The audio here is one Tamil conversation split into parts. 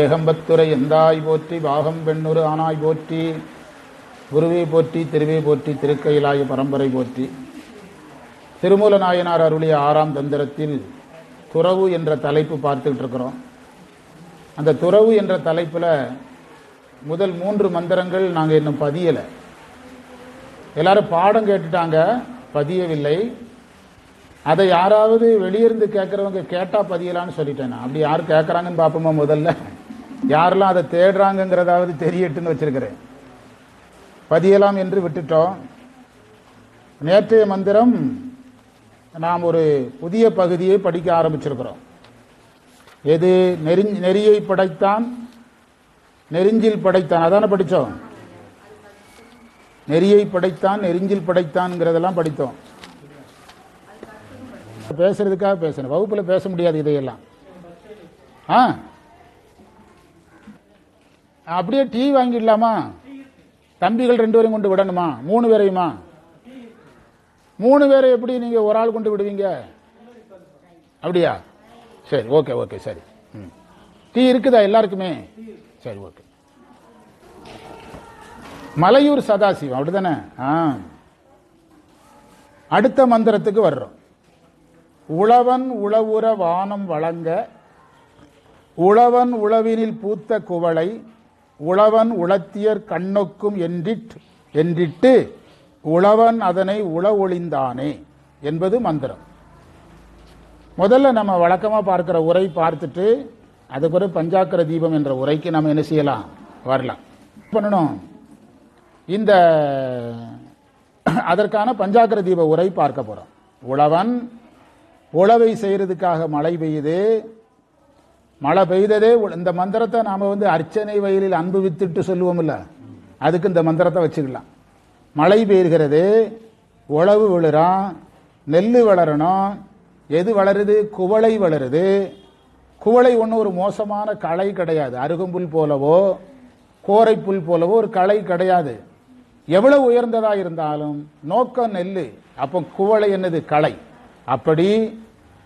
ஏகம்பத்துரை எந்தாய் போற்றி பாகம் பெண்ணுரு ஆனாய் போற்றி குருவே போற்றி திருவே போற்றி திருக்கையிலாய பரம்பரை போற்றி. திருமூல நாயனார் அருளிய ஆறாம் தந்திரத்தில் துறவு என்ற தலைப்பு பார்த்துக்கிட்டு இருக்கிறோம் அந்த துறவு என்ற தலைப்பில் முதல் மூன்று மந்திரங்கள் நாங்கள் இன்னும் பதியலை. எல்லாரும் பாடம் கேட்டுட்டாங்க பதியவில்லை. அதை யாராவது வெளியிருந்து கேட்குறவங்க கேட்டால் பதியலான்னு சொல்லிட்டேன் நான். அப்படி யார் கேட்குறாங்கன்னு பார்ப்போமா முதல்ல? யாரெல்லாம் அதை தேடுறாங்கங்கிறதாவது தெரியட்டுன்னு வச்சிருக்கிறேன். பதியலாம் என்று விட்டுட்டோம். நேற்றைய மந்திரம் நாம் ஒரு புதிய பகுதியை படிக்க ஆரம்பிச்சிருக்கிறோம். எது? நெறி நெறியை படைத்தான் நெறிஞ்சில் படைத்தான். அதானே படித்தோம்? நெறியை படைத்தான் நெறிஞ்சில் படைத்தான்ங்கிறதெல்லாம் படித்தோம். பேசுறதுக்காக பேசணும். வகுப்பில் பேச முடியாது இதையெல்லாம். ஆ? அப்படியே டீ வாங்கிடலாமா? தம்பிகள் ரெண்டு பேரையும் கொண்டு விடணுமா? மூணு பேரையுமா? மூணு பேரை எப்படி நீங்க ஒரு ஆள் கொண்டு விடுவீங்க? அப்படியா? சரி ஓகே ஓகே சரி. ம். டீ இருக்குதா எல்லாருக்குமே? சரி ஓகே மலையூர் சதாசிவம் அப்படிதானே ஆ. அடுத்த மந்திரத்துக்கு வர்றோம். உழவன் உழவுற வானம் வழங்க உழவன் உழவினில் பூத்த குவளை உழவன் உளத்தியர் கண்ணொக்கும் என்றிட்டு என்றிட்டு உழவன் அதனை உள ஒளிந்தானே என்பது மந்திரம். முதல்ல நம்ம வழக்கமாக பார்க்கிற உரை பார்த்துட்டு அது பிறகு பஞ்சாக்கர தீபம் என்ற உரைக்கு நம்ம என்ன செய்யலாம்? வரலாம். பண்ணணும்? இந்த அதற்கான பஞ்சாக்கர தீப உரை பார்க்க போகிறோம் உழவன் உழவை செய்கிறதுக்காக மழை பெய்யுது மழை பெய்ததே இந்த மந்திரத்தை நாம வந்து அர்ச்சனை வயலில் அன்பு வித்துட்டு சொல்லுவோம் இல்ல அதுக்கு இந்த மந்திரத்தை வச்சுக்கலாம். மழை பெய்கிறது உழவு விழுறான் நெல் வளரணும் எது வளருது? குவளை வளருது. குவளை ஒன்று ஒரு மோசமான களை கிடையாது. அருகம்புல் போலவோ கோரைப்புல் போலவோ ஒரு களை கிடையாது. எவ்வளவு உயர்ந்ததா இருந்தாலும் நோக்கம் நெல் அப்போ குவளை என்னது? களை. அப்படி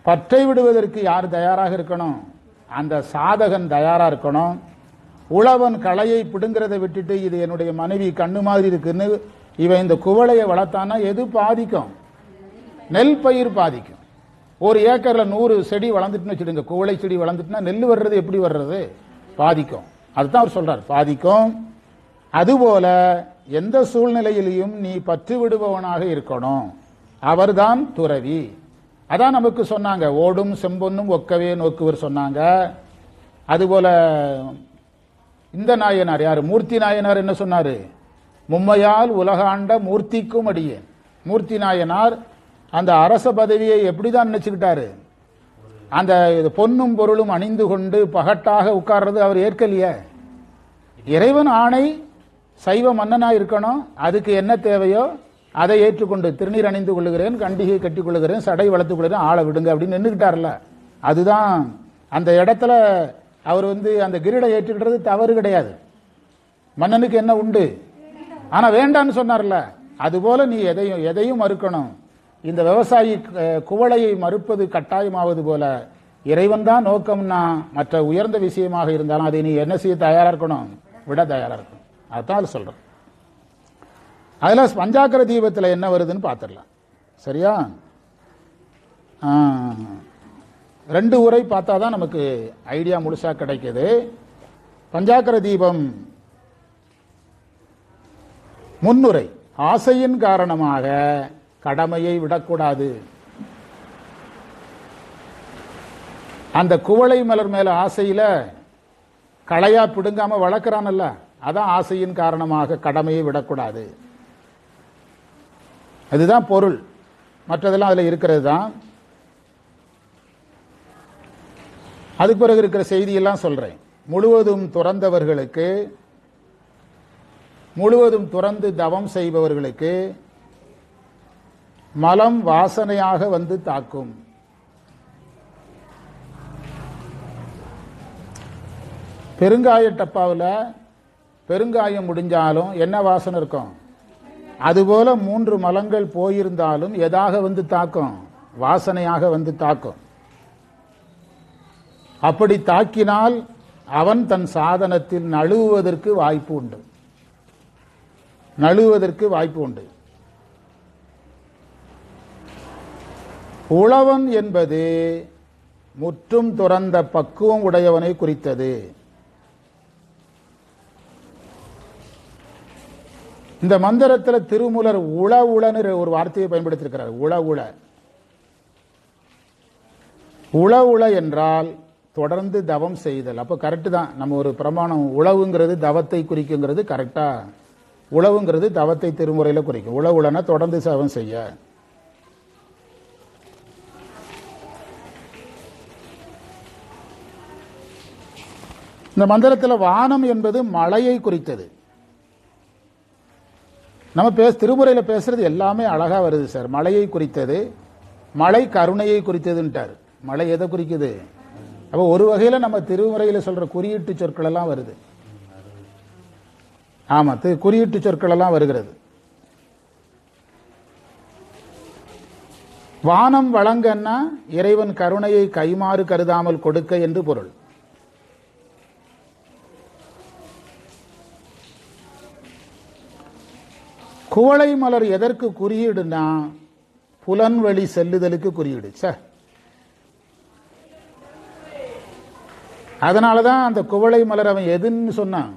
பற்றை விடுவதற்கு யார் தயாராக இருக்கணும்? அந்த சாதகன் தயாரா இருக்கணும். உழவன் களையை பிடுங்கிறதை விட்டுட்டு இது என்னுடைய மனைவி கண்ணு மாதிரி இருக்குன்னு இவன் இந்த குவளையை வளர்த்தானா எது பாதிக்கும்? நெல் பயிர் பாதிக்கும். ஒரு ஏக்கரில் நூறு செடி வளர்ந்துட்டுன்னு வச்சுடுங்க குவளை செடி வளர்ந்துட்டுனா நெல் வர்றது எப்படி வர்றது? பாதிக்கும். அதுதான் அவர் சொல்றார். பாதிக்கும். அதுபோல எந்த சூழ்நிலையிலையும் நீ பற்று விடுபவனாக இருக்கணும். அவர்தான் துறவி. அதான் நமக்கு சொன்னாங்க. ஓடும் செம்பொன்னும் ஒக்கவே நோக்குவர் சொன்னாங்க. அதுபோல இந்த நாயனார் யார்? மூர்த்தி நாயனார் என்ன சொன்னாரு? மும்மையால் உலகாண்ட மூர்த்திக்கும் அடியேன் மூர்த்தி நாயனார் அந்த அரச பதவியை எப்படிதான் நினைச்சுக்கிட்டாரு? அந்த இது பொன்னும் பொருளும் அணிந்து கொண்டு பகட்டாக உட்கார்றது அவர் ஏற்கலையே. இறைவன் ஆணை சைவ மன்னனா இருக்கணும் அதுக்கு என்ன தேவையோ அதை ஏற்றுக்கொண்டு திருநீர் அணிந்து கொள்ளுகிறேன் கண்டிகை கட்டிக் கொள்ளுகிறேன் சடை வளர்த்துக் கொள்கிறேன் ஆளை விடுங்க அப்படின்னு நின்றுக்கிட்டார்ல அதுதான் அந்த இடத்துல அவர் வந்து அந்த கிரீடை ஏற்றுக்கிறது தவறு கிடையாது. மன்னனுக்கு என்ன உண்டு? ஆனால் வேண்டான்னு சொன்னார்ல. அதுபோல நீ எதையும் எதையும் மறுக்கணும். இந்த விவசாயி குவளையை மறுப்பது கட்டாயமாவது போல. இறைவன் தான் நோக்கம்னா மற்ற உயர்ந்த விஷயமாக இருந்தாலும் அதை நீ என்ன செய்ய தயாராக இருக்கணும்? விட தயாராக இருக்கணும். அதான் அது அதில் பஞ்சாக்கர தீபத்தில் என்ன வருதுன்னு பார்த்துடலாம் சரியா? ரெண்டு உரை பார்த்தா தான் நமக்கு ஐடியா முழுசா கிடைக்குது. பஞ்சாக்கர தீபம் முன்னுரை. ஆசையின் காரணமாக கடமையை விடக்கூடாது. அந்த குவளை மலர் மேல ஆசையில களையா பிடுங்காம வளர்க்கறானல்ல அதான் ஆசையின் காரணமாக கடமையை விடக்கூடாது. அதுதான் பொருள். மற்றதெல்லாம் அதில் இருக்கிறது தான் அதுக்கு பிறகு இருக்கிற செய்தியெல்லாம் சொல்கிறேன் முழுவதும் துறந்தவர்களுக்கு முழுவதும் துறந்து தவம் செய்பவர்களுக்கு மலம் வாசனையாக வந்து தாக்கும். பெருங்காய டப்பாவில் பெருங்காயம் முடிஞ்சாலும் என்ன வாசனை இருக்கும்? அதுபோல மூன்று மலங்கள் போயிருந்தாலும் எதாக வந்து தாக்கும்? வாசனையாக வந்து தாக்கும். அப்படி தாக்கினால் அவன் தன் சாதனத்தில் நழுவுவதற்கு வாய்ப்பு உண்டு. நழுவுவதற்கு வாய்ப்பு உண்டு. உழவன் என்பது முற்றும் துறந்த பக்குவம் உடையவனை குறித்தது. இந்த மந்திரத்தில் திருமூலர் உள உளன்னு ஒரு வார்த்தையை பயன்படுத்தியிருக்கிறார் உள உள. உள உள என்றால் தொடர்ந்து தவம் செய்தல். அப்போ கரெக்டு தான். நம்ம ஒரு பிரமாணம் உழவுங்கிறது தவத்தை குறிக்குங்கிறது கரெக்டா உழவுங்கிறது தவத்தை திருமுறையில் குறிக்கும். உள உளன தொடர்ந்து தவம் செய்ய. இந்த மந்திரத்தில் வானம் என்பது மழையை குறித்தது. நம்ம பேச திருமுறையில் பேசுறது எல்லாமே அழகாக வருது சார். மழையை குறித்தது மழை கருணையை குறித்ததுன்ட்டார். மழை எதை குறிக்குது? அப்போ ஒரு வகையில் நம்ம திருமுறையில் சொல்ற குறியீட்டு சொற்கள் எல்லாம் வருது. ஆமாம் தி குறியீட்டு சொற்கள் எல்லாம் வருகிறது. வானம் வழங்கன்னா இறைவன் கருணையை கைமாறு கருதாமல் கொடுக்க என்று பொருள். குவளை மலர் எதற்கு குறியீடுனா புலன்வழி செல்லுதலுக்கு குறியீடு. சார் அதனால தான் அந்த குவளை மலர் அவன் எதுன்னு சொன்னான்.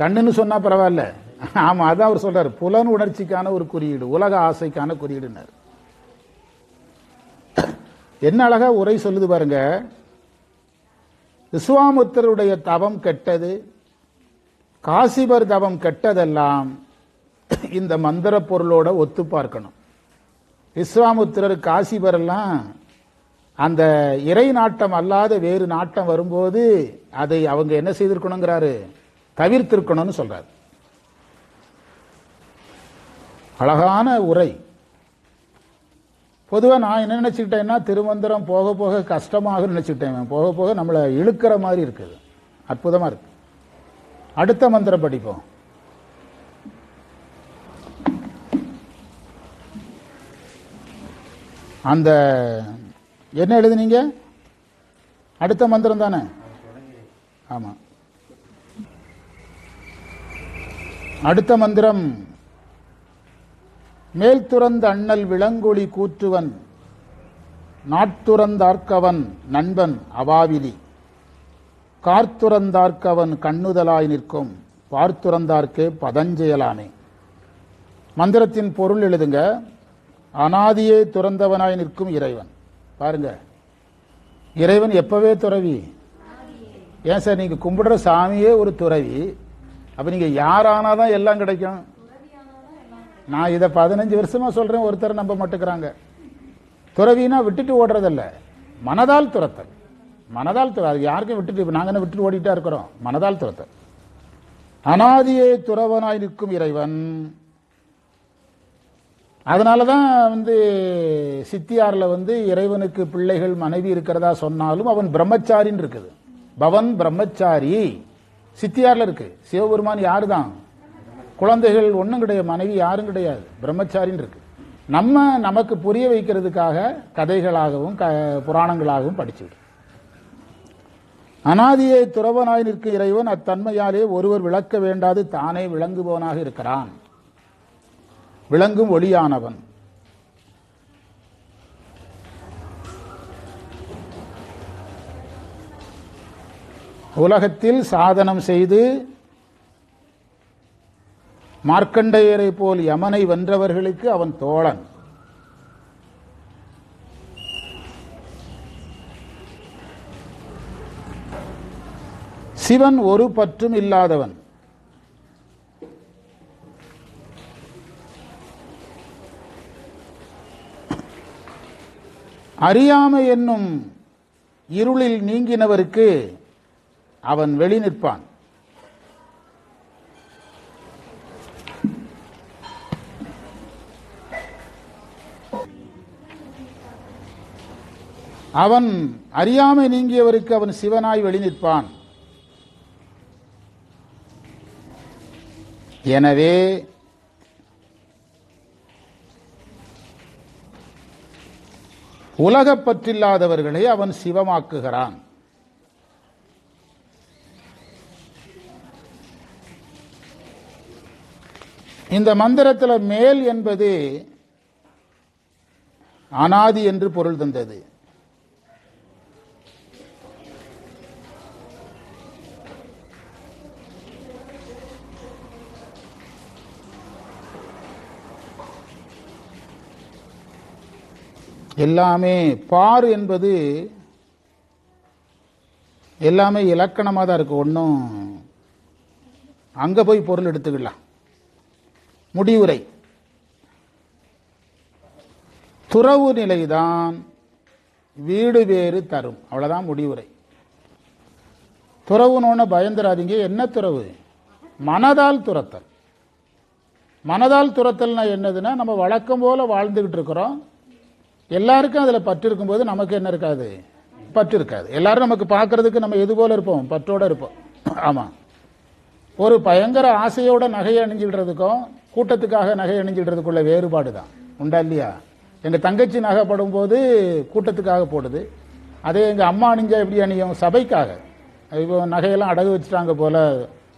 கண்ணுன்னு சொன்னா பரவாயில்ல. ஆமா அதான் அவர் சொல்றாரு. புலன் உணர்ச்சிக்கான ஒரு குறியீடு உலக ஆசைக்கான குறியீடுனார் என்ன அழகா உரை சொல்லுது பாருங்க. விஸ்வாமுத்தருடைய தவம் கெட்டது காசிபர் தவம் கெட்டதெல்லாம் இந்த மந்திர பொருளோட ஒத்து பார்க்கணும். விஸ்வாமுத்திரர் காசிபரெல்லாம் அந்த இறை நாட்டம் அல்லாத வேறு நாட்டம் வரும்போது அதை அவங்க என்ன செய்திருக்கணுங்கிறாரு? தவிர்த்திருக்கணும்னு சொல்றாரு. அழகான உரை. பொதுவாக நான் என்ன நினச்சிக்கிட்டேன்னா திருமந்திரம் போக போக கஷ்டமாக நினச்சிக்கிட்டேன் போக போக நம்மளை இழுக்கிற மாதிரி இருக்குது. அற்புதமாக இருக்கு. அடுத்த மந்திரம் படிப்போம். அந்த என்ன எழுதுனீங்க? அடுத்த மந்திரம் தானே? ஆமாம் அடுத்த மந்திரம் மேல் துறந்த அண்ணல் விளங்கொளி கூற்றுவன் நாட்டுறந்தார்க்கவன் நண்பன் அவாவிலி. கார்த்துறந்தார்க்கவன் கண்ணுதலாய் நிற்கும் பார்த்துறந்தார்க்கே பதஞ்செயலானே. மந்திரத்தின் பொருள் எழுதுங்க. அனாதியை துறந்தவனாய் நிற்கும் இறைவன். பாருங்க. இறைவன் எப்பவே துறவி? ஏன் சார் நீங்க கும்பிடுற சாமியே ஒரு துறவி. அப்ப நீங்க யாரானாதான் எல்லாம் கிடைக்கும்? நான் இதை பதினஞ்சு வருஷமா சொல்றேன் ஒருத்தர் நம்ப மாட்டேங்கிறாங்க. துறவினா விட்டுட்டு ஓடுறதில்ல. மனதால் துரத்தல். மனதால் துற அது யாருக்கும் விட்டுட்டு இப்ப நாங்க என்ன விட்டுட்டு ஓடிட்டா இருக்கிறோம்? மனதால் துரத்தல். அனாதியே துறவனாய் நிற்கும் இறைவன். அதனால தான் வந்து சித்தியாரில் வந்து இறைவனுக்கு பிள்ளைகள் மனைவி இருக்கிறதா சொன்னாலும் அவன் பிரம்மச்சாரின்னு இருக்குது. பவன் பிரம்மச்சாரி. சித்தியாரில் இருக்கு. சிவபெருமான் யாரு தான் குழந்தைகள் ஒன்றும் கிடையாது மனைவி யாரும் கிடையாது. பிரம்மச்சாரின்னு இருக்கு. நம்ம நமக்கு புரிய வைக்கிறதுக்காக கதைகளாகவும் க புராணங்களாகவும் படிச்சுக்கிட்டு அனாதியை துறவனாய் நிற்கும் இறைவன் அத்தன்மையாலே ஒருவர் விளக்க வேண்டாது தானே விளங்குபவனாக இருக்கிறான். விளங்கும் ஒளியானவன். உலகத்தில் சாதனம் செய்து மார்க்கண்டையரை போல் யமனை வென்றவர்களுக்கு அவன் தோழன். சிவன் ஒரு பற்றும் இல்லாதவன். அறியாமை என்னும் இருளில் நீங்கினவருக்கு அவன் வெளி நிற்பான். அவன் அறியாமை நீங்கியவருக்கு அவன் சிவனாய் வெளி நிற்பான். எனவே உலக பற்றில்லாதவர்களை அவன் சிவமாக்குகிறான். இந்த மந்திரத்தில் மேல் என்பது அனாதி என்று பொருள் தந்தது. எல்லாமே பார் என்பது எல்லாமே இலக்கணமாக தான் இருக்குது ஒன்றும் அங்கே போய் பொருள் எடுத்துக்கலாம். முடிவுரை. துறவு நிலைதான் வீடு வேறு தரும். அவ்வளோதான் முடிவுரை. துறவுன்னு பயந்துராதீங்க. என்ன துறவு? மனதால் துரத்தல் மனதால் துரத்தல்னா என்னதுன்னா நம்ம வழக்கம் போல வாழ்ந்துக்கிட்டு இருக்கிறோம். எல்லாருக்கும் அதில் பற்று இருக்கும்போது நமக்கு என்ன இருக்காது? பற்று இருக்காது. எல்லாரும் நமக்கு பார்க்கறதுக்கு நம்ம எது போல இருப்போம்? பற்றோட இருப்போம். ஆமாம் ஒரு பயங்கர ஆசையோட நகையை அணிஞ்சிடுறதுக்கும் கூட்டத்துக்காக நகை அணிஞ்சிடுறதுக்குள்ள வேறுபாடு தான். உண்டா இல்லையா? எங்கள் தங்கச்சி நகை போது கூட்டத்துக்காக போடுது. அதே எங்கள் அம்மா அணிஞ்சா எப்படி அணியும்? சபைக்காக. இப்போ நகையெல்லாம் அடகு வச்சுட்டாங்க போல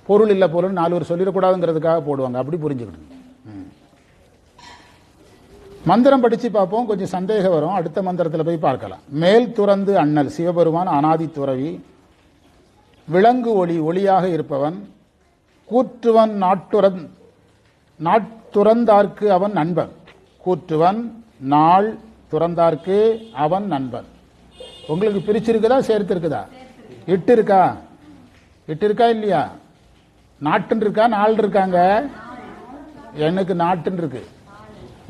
பொருள் இல்லை பொருள் நாலு பேர் சொல்லிடக்கூடாதுங்கிறதுக்காக போடுவாங்க. அப்படி புரிஞ்சுக்கணும். மந்திரம் படிச்சு பார்ப்போம். கொஞ்சம் சந்தேகம் வரும். அடுத்த மந்திரத்தில் போய் பார்க்கலாம். மேல் துறந்து அண்ணல் சிவபெருமான் அனாதி துறவி விலங்கு ஒளி ஒளியாக இருப்பவன் கூற்றுவன் நாட்டுறன் நாட்டுறந்தார்க்கு அவன் நண்பன். கூற்றுவன் நாள் துறந்தார்க்கு அவன் நண்பன். உங்களுக்கு பிரிச்சிருக்குதா சேர்த்துருக்குதா? இட்டு இருக்கா இட்டு இருக்கா இல்லையா? நாட்டுன்னு இருக்கா நாள் இருக்காங்க? எனக்கு நாட்டுன்னு இருக்கு.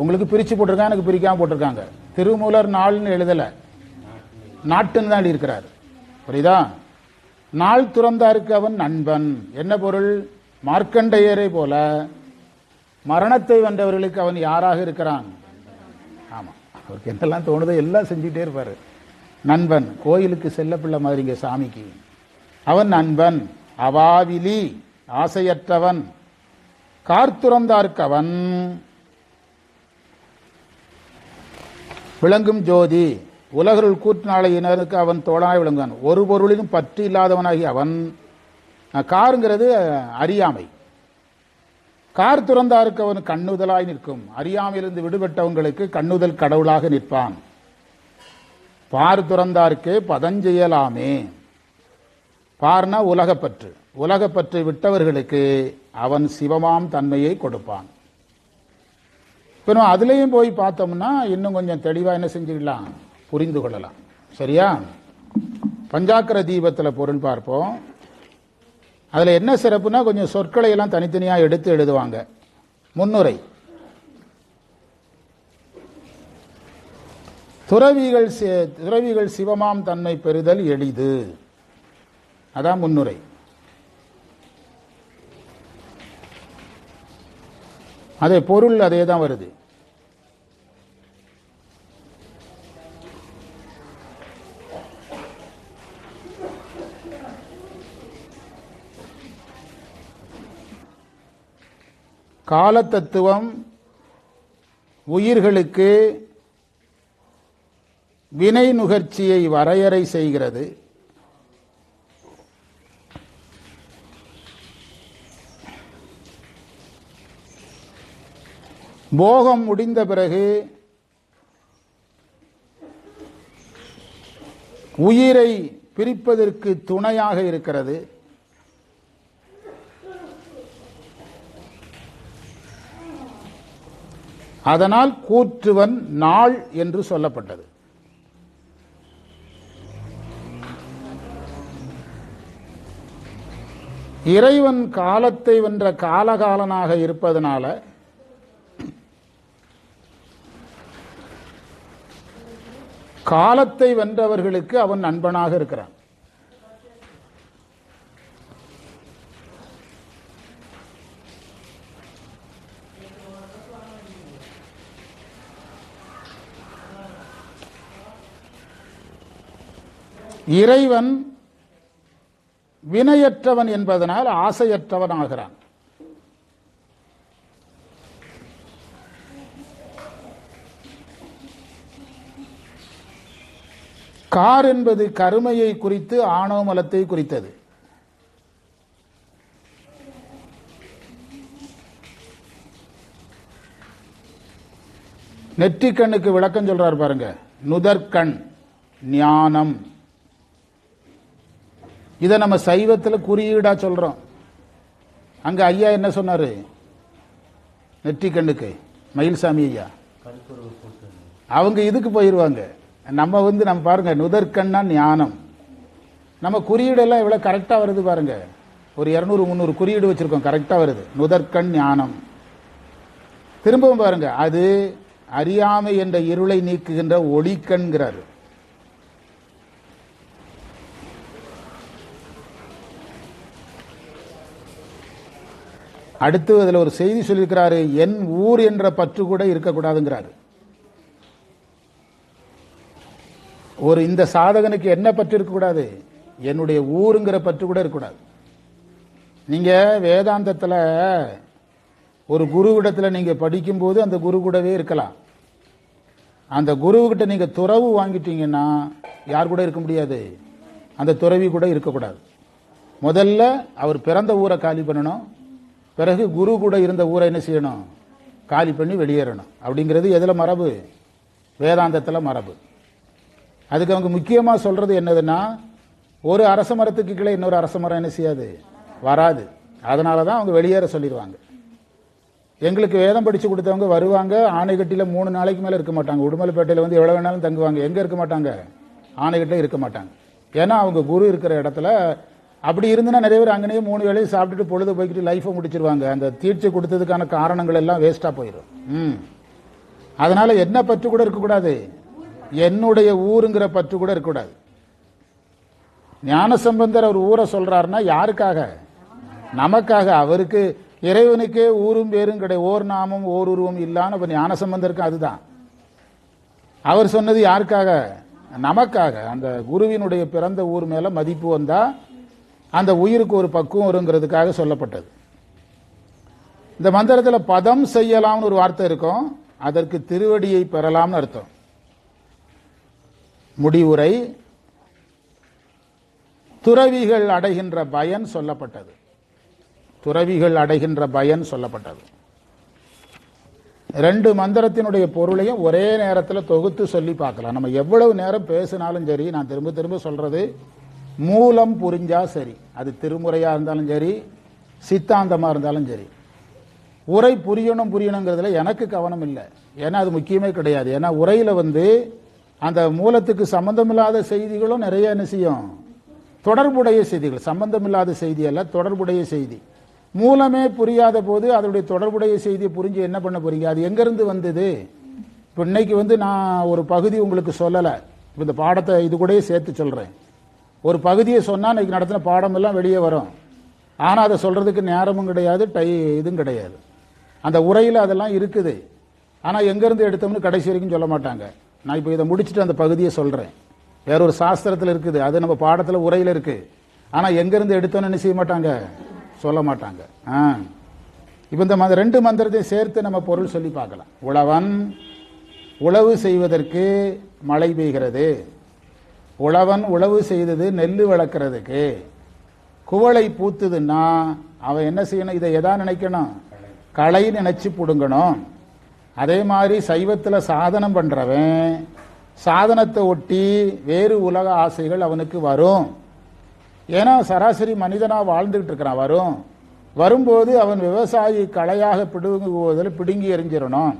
உங்களுக்கு பிரிச்சு போட்டிருக்காங்க எனக்கு பிரிக்காம போட்டிருக்காங்க. திருமூலர் நாள்னு எழுதல. நாட்டுன்னு தான் இருக்கிறார். புரியுதா? நாள் துறந்தாருக்கு அவன் நண்பன். என்ன பொருள்? மார்க்கண்டையரை போல மரணத்தை வென்றவர்களுக்கு அவன் யாராக இருக்கிறான்? ஆமாம் அவருக்கு என்னெல்லாம் தோணுதோ எல்லாம் செஞ்சுட்டே இருப்பார். நண்பன் கோயிலுக்கு செல்ல பிள்ளை மாதிரிங்க சாமிக்கு. அவன் நண்பன் அவாவிலி ஆசையற்றவன். கார்த்துறந்தார்க்கவன் விளங்கும் ஜோதி. உலகருள் கூற்றினாளையினருக்கு அவன் தோழனாய் விளங்குவான். ஒரு பொருளிலும் பற்று இல்லாதவனாகி அவன் காருங்கிறது அறியாமை. கார் துறந்தாருக்கு அவன் கண்ணுதலாய் நிற்கும். அறியாமையிலிருந்து விடுபட்டவங்களுக்கு கண்ணுதல் கடவுளாக நிற்பான். பார் துறந்தார்க்கே பதஞ்செயலாமே. பார்னா உலகப்பற்று. உலகப்பற்றை விட்டவர்களுக்கு அவன் சிவமாம் தன்மையை கொடுப்பான். இப்போ நம்ம அதுலேயும் போய் பார்த்தோம்னா இன்னும் கொஞ்சம் தெளிவாக என்ன செஞ்சுக்கலாம் புரிந்து கொள்ளலாம். சரியா? பஞ்சாக்கர தீபத்தில் பொருள் பார்ப்போம். அதில் என்ன சிறப்புனா கொஞ்சம் சொற்களை எல்லாம் தனித்தனியாக எடுத்து எழுதுவாங்க. முன்னுரை. துறவிகள் சி- துறவிகள் சிவமாம் தன்மை பெறுதல் எளிது. அதான் முன்னுரை. அதே பொருள் அதே தான் வருது. காலத்தத்துவம் உயிர்களுக்கு வினை நுகர்ச்சியை வரையறை செய்கிறது. போகம் முடிந்த பிறகு உயிரை பிரிப்பதற்கு துணையாக இருக்கிறது. அதனால் கூற்றுவன் நாள் என்று சொல்லப்பட்டது. இறைவன் காலத்தை வென்ற காலகாலனாக இருப்பதனால காலத்தை வென்றவர்களுக்கு அவன் நண்பனாக இருக்கிறான். இறைவன் வினையற்றவன் என்பதனால் ஆசையற்றவன் ஆகிறான். கார் என்பது கருமையை குறித்து ஆணவமலத்தை குறித்தது. நெற்றிக்கண்ணுக்கு விளக்கம் சொல்றாரு பாருங்க. நுதற்கண் ஞானம். இதை நம்ம சைவத்தில் குறியீடா சொல்றோம். அங்க ஐயா என்ன சொன்னாரு? நெற்றிக்கண்ணுக்கு மயில்சாமி ஐயா. அவங்க இதுக்கு போயிடுவாங்க நம்ம வந்து நம்ம பாருங்க நுதற்கண்ணா ஞானம். நம்ம குறியீடெல்லாம் எவ்வளோ கரெக்டாக வருது பாருங்க. ஒரு இரநூறு முந்நூறு குறியீடு வச்சுருக்கோம் கரெக்டாக வருது. நுதற்கண் ஞானம். திரும்பவும் பாருங்க அது அறியாமை என்ற இருளை நீக்குகின்ற ஒளிக்கண்கிறாரு. அடுத்து அதில் ஒரு செய்தி சொல்லியிருக்கிறாரு என் ஊர் என்ற பற்று கூட இருக்கக்கூடாதுங்கிறாரு. ஒரு இந்த சாதகனுக்கு என்ன பற்று இருக்கக்கூடாது? என்னுடைய ஊருங்கிற பற்று கூட இருக்கக்கூடாது. நீங்க வேதாந்தத்தில் ஒரு குருவிடத்தில் நீங்க படிக்கும்போது அந்த குரு கூடவே இருக்கலாம். அந்த குருவுகிட்ட நீங்க துறவு வாங்கிட்டீங்கன்னா யார் கூட இருக்க முடியாது? அந்த துறவி கூட இருக்கக்கூடாது. முதல்ல அவர் பிறந்த ஊரை காலி பண்ணணும். பிறகு குரு கூட இருந்த ஊரை என்ன செய்யணும்? காலி பண்ணி வெளியேறணும். அப்படிங்கிறது எதில் மரபு? வேதாந்தத்தில் மரபு. அதுக்கு அவங்க முக்கியமாக சொல்கிறது என்னதுன்னா ஒரு அரச மரத்துக்கு கீழே இன்னொரு அரச மரம் என்ன செய்யாது? வராது. அதனால தான் அவங்க வெளியேற சொல்லிடுவாங்க. எங்களுக்கு வேதம் படித்து கொடுத்தவங்க வருவாங்க ஆணைக்கட்டியில மூணு நாளைக்கு மேலே இருக்க மாட்டாங்க. உடுமலைப்பேட்டையில் வந்து எவ்வளோ வேணாலும் தங்குவாங்க. எங்கே இருக்க மாட்டாங்க? ஆணைக்கட்டில் இருக்க மாட்டாங்க. ஏன்னா அவங்க குரு இருக்கிற இடத்துல அப்படி இருந்துன்னா நிறைய பேர் அங்கேயே மூணு வேளையும் சாப்பிட்டுட்டு பொழுது போய்கிட்டு லைஃபை முடிச்சிருவாங்க. அந்த தீட்சை கொடுத்ததுக்கான காரணங்கள் எல்லாம் வேஸ்டா போயிடும் ம். அதனால என்ன பற்று கூட இருக்கக்கூடாது. என்னுடைய ஊருங்கிற பற்று கூட இருக்கக்கூடாது. ஞானசம்பந்தர் அவர் ஊரை சொல்றாருன்னா யாருக்காக? நமக்காக. அவருக்கு இறைவனுக்கே ஊரும் பேரும் கிடையாது. ஓர் நாமம் ஓர் உருவம் இல்லான்னு அப்ப ஞானசம்பந்தருக்கு அதுதான். அவர் சொன்னது யாருக்காக? நமக்காக. அந்த குருவினுடைய பிறந்த ஊர் மேல மதிப்பு வந்தால் அந்த உயிருக்கு ஒரு பக்குவம் வருங்கிறதுக்காக சொல்லப்பட்டது. இந்த மந்திரத்தில் பதம் செய்யலாம்னு ஒரு வார்த்தை இருக்கும். அதற்கு திருவடியை பெறலாம்னு அர்த்தம். முடிவுரை துறவிகள் அடைகின்ற பயன் சொல்லப்பட்டது. துறவிகள் அடைகின்ற பயன் சொல்லப்பட்டது. ரெண்டு மந்திரத்தினுடைய பொருளையும் ஒரே நேரத்தில் தொகுத்து சொல்லி பார்க்கலாம். நம்ம எவ்வளவு நேரம் பேசினாலும் சரி நான் திரும்ப திரும்ப சொல்றது மூலம் புரிஞ்சா சரி. அது திருமுறையா இருந்தாலும் சரி சித்தாந்தமா இருந்தாலும் சரி. உரை புரியணும் புரியணுங்கிறதுல எனக்கு கவனம் இல்லை. ஏன்னா அது முக்கியமே கிடையாது. ஏன்னா உரையில வந்து அந்த மூலத்துக்கு சம்பந்தமில்லாத செய்திகளும் நிறைய என்ன செய்யும்? தொடர்புடைய செய்திகள். சம்பந்தமில்லாத செய்தி அல்ல தொடர்புடைய செய்தி. மூலமே புரியாத போது அதனுடைய தொடர்புடைய செய்தியை புரிஞ்சு என்ன பண்ண போறீங்க? அது எங்கேருந்து வந்தது? இப்போ இன்னைக்கு வந்து நான் ஒரு பகுதி உங்களுக்கு சொல்லலை. இப்போ இந்த பாடத்தை இது கூடயே சேர்த்து சொல்றேன். ஒரு பகுதியை சொன்னா இன்னைக்கு நடத்தின பாடம் எல்லாம் வெளியே வரும். ஆனா அதை சொல்றதுக்கு நேரமும் கிடையாது டை இதுவும் கிடையாது. அந்த உரையில அதெல்லாம் இருக்குது. ஆனா எங்கேருந்து எடுத்தோம்னு கடைசி வரைக்கும் சொல்ல மாட்டாங்க. நான் இப்போ இதை முடிச்சுட்டு அந்த பகுதியை சொல்றேன். வேற ஒரு சாஸ்திரத்தில் இருக்குது. அது நம்ம பாடத்துல உரையில இருக்கு. ஆனா எங்கேருந்து எடுத்தோம்னு என்ன செய்ய மாட்டாங்க? சொல்ல மாட்டாங்க. ஆ. இப்போ இந்த ரெண்டு மந்திரத்தையும் சேர்த்து நம்ம பொருள் சொல்லி பார்க்கலாம். உழவன் உழவு செய்வதற்கு மழை பெய்கிறது. உழவன் உழவு செய்தது நெல் வளர்க்கறதுக்கு. குவளை பூத்துதுன்னா அவன் என்ன செய்யணும்? இதை எதா நினைக்கணும்? களை நினைச்சு பிடுங்கணும். அதே மாதிரி சைவத்தில் சாதனம் பண்றவன் சாதனத்தை ஒட்டி வேறு உலக ஆசைகள் அவனுக்கு வரும். ஏன்னா சராசரி மனிதனாக வாழ்ந்துகிட்டு இருக்கிறான் வரும். வரும்போது அவன் விவசாயி களையாக பிடுங்குவதில் பிடுங்கி எறிஞ்சிடணும்.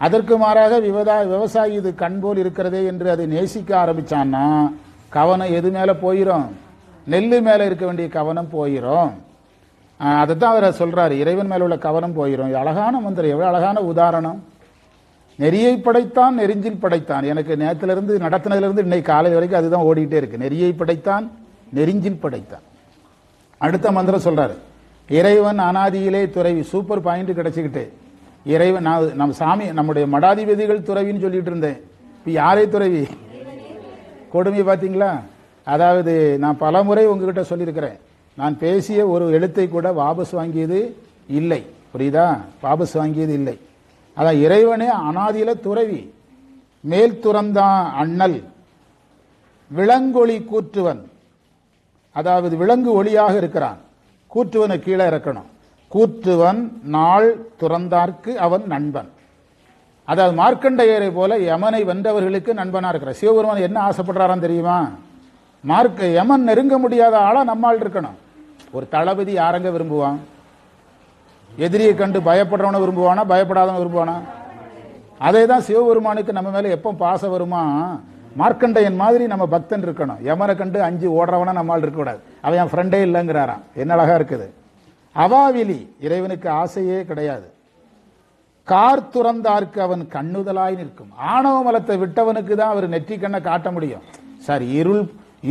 அதற்கு மாறாக விவதா விவசாயி இது கண் போல் இருக்கிறதே என்று அதை நேசிக்க ஆரம்பிச்சான்னா கவனம் எது மேலே போயிடும் நெல் மேலே இருக்க வேண்டிய கவனம் போயிடும் அதை தான் அவர் சொல்கிறார் இறைவன் மேலே உள்ள கவனம் போயிடும் அழகான மந்திரம். எவ்வளோ அழகான உதாரணம். நெறியை படைத்தான் நெறிஞ்சில் படைத்தான். எனக்கு நேரத்திலிருந்து நடத்தினதுலேருந்து இன்னைக்கு காலை வரைக்கும் அதுதான் ஓடிக்கிட்டே இருக்கு. நெறியை படைத்தான் நெறிஞ்சில் படைத்தான். அடுத்த மந்திரம் சொல்கிறார் இறைவன் அனாதியிலே துறைவி சூப்பர் பாயிண்ட் கிடைச்சிக்கிட்டு இறைவன் நான் நம்ம சாமி நம்முடைய மடாதிபதிகள் துறவின்னு சொல்லிட்டு இருந்தேன். இப்போ யாரே துறவி? கொடுமை பார்த்தீங்களா? அதாவது நான் பலமுறை உங்ககிட்ட சொல்லியிருக்கிறேன். நான் பேசிய ஒரு எழுத்தை கூட வாபஸ் வாங்கியது இல்லை. புரியுதா? வாபஸ் வாங்கியது இல்லை. அதான் இறைவனே அனாதியில துறவி மேல் துறந்தான் அண்ணல் விலங்கொளி கூற்றுவன். அதாவது விலங்கு ஒளியாக இருக்கிறான். கூற்றுவனை கீழே இறக்கணும். கூத்துவன் நாள் துறந்தார்க்கு அவன் நண்பன். அதாவது மார்க்கண்டையரை போல யமனை வென்றவர்களுக்கு நண்பனா இருக்கிறார். சிவபெருமான் என்ன ஆசைப்படுறாரான்னு தெரியுமா? மார்க்க யமன் நெருங்க முடியாத ஆளா நம்மால் இருக்கணும். ஒரு தளபதி யாரங்க விரும்புவான்? எதிரியை கண்டு பயப்படுறவனை விரும்புவானா? பயப்படாதவன் விரும்புவானா? அதே தான் சிவபெருமானுக்கு நம்ம மேல எப்போ பாசம் வருமா? மார்க்கண்டையன் மாதிரி நம்ம பக்தன் இருக்கணும். யமனை கண்டு அஞ்சு ஓடுறவனா நம்மால் இருக்கக்கூடாது. அவன் என் ஃப்ரெண்டே இல்லைங்கிறாரான் என்ன அழகா இருக்குது? அவாவிலி இறைவனுக்கு ஆசையே கிடையாது. கார் துறந்தார்க்கு அவன் கண்ணுதலாய் நிற்கும். ஆணவ மலத்தை விட்டவனுக்கு தான் அவர் நெற்றி கண்ணை காட்ட முடியும். சார் இருள்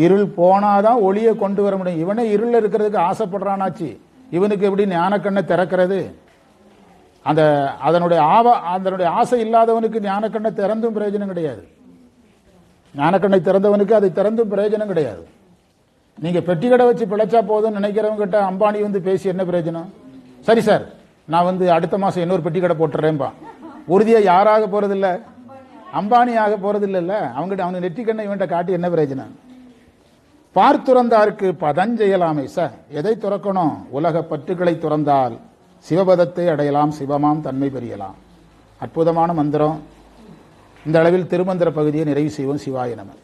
இருள் போனாதான் ஒளியை கொண்டு வர முடியும். இவனே இருள் இருக்கிறதுக்கு ஆசைப்படுறானாச்சு. இவனுக்கு எப்படி ஞானக்கண்ணை திறக்கிறது? அந்த அதனுடைய ஆவ அதனுடைய ஆசை இல்லாதவனுக்கு ஞானக்கண்ணை திறந்தும் பிரயோஜனம் கிடையாது. ஞானக்கண்ணை திறந்தவனுக்கு அதை திறந்தும் பிரயோஜனம் கிடையாது. நீங்க பெட்டி கடை வச்சு பிழைச்சா போதும்னு நினைக்கிறவங்க கிட்ட அம்பானி வந்து பேசி என்ன பிரயோஜனம்? சரி சார். நான் வந்து அடுத்த மாசம் இன்னொரு பெட்டி கடை போட்டுறேன்பா. உறுதியா யாராக போறதில்ல? அம்பானி ஆக போறதில்லைல்ல. அவங்ககிட்ட அவனு நெற்றிக்கண்ணை இவன்கிட்ட காட்டி என்ன பிரயோஜனம்? பார்த்துறந்தாருக்கு பதஞ்செயலாமை சார். எதை துறக்கணும்? உலக பற்றுகளை துறந்தால் சிவபதத்தை அடையலாம் சிவமாம் தன்மை பெரியலாம். அற்புதமான மந்திரம். இந்த அளவில் திருமந்திர பகுதியை நிறைவு செய்வோம் சிவாய நமன்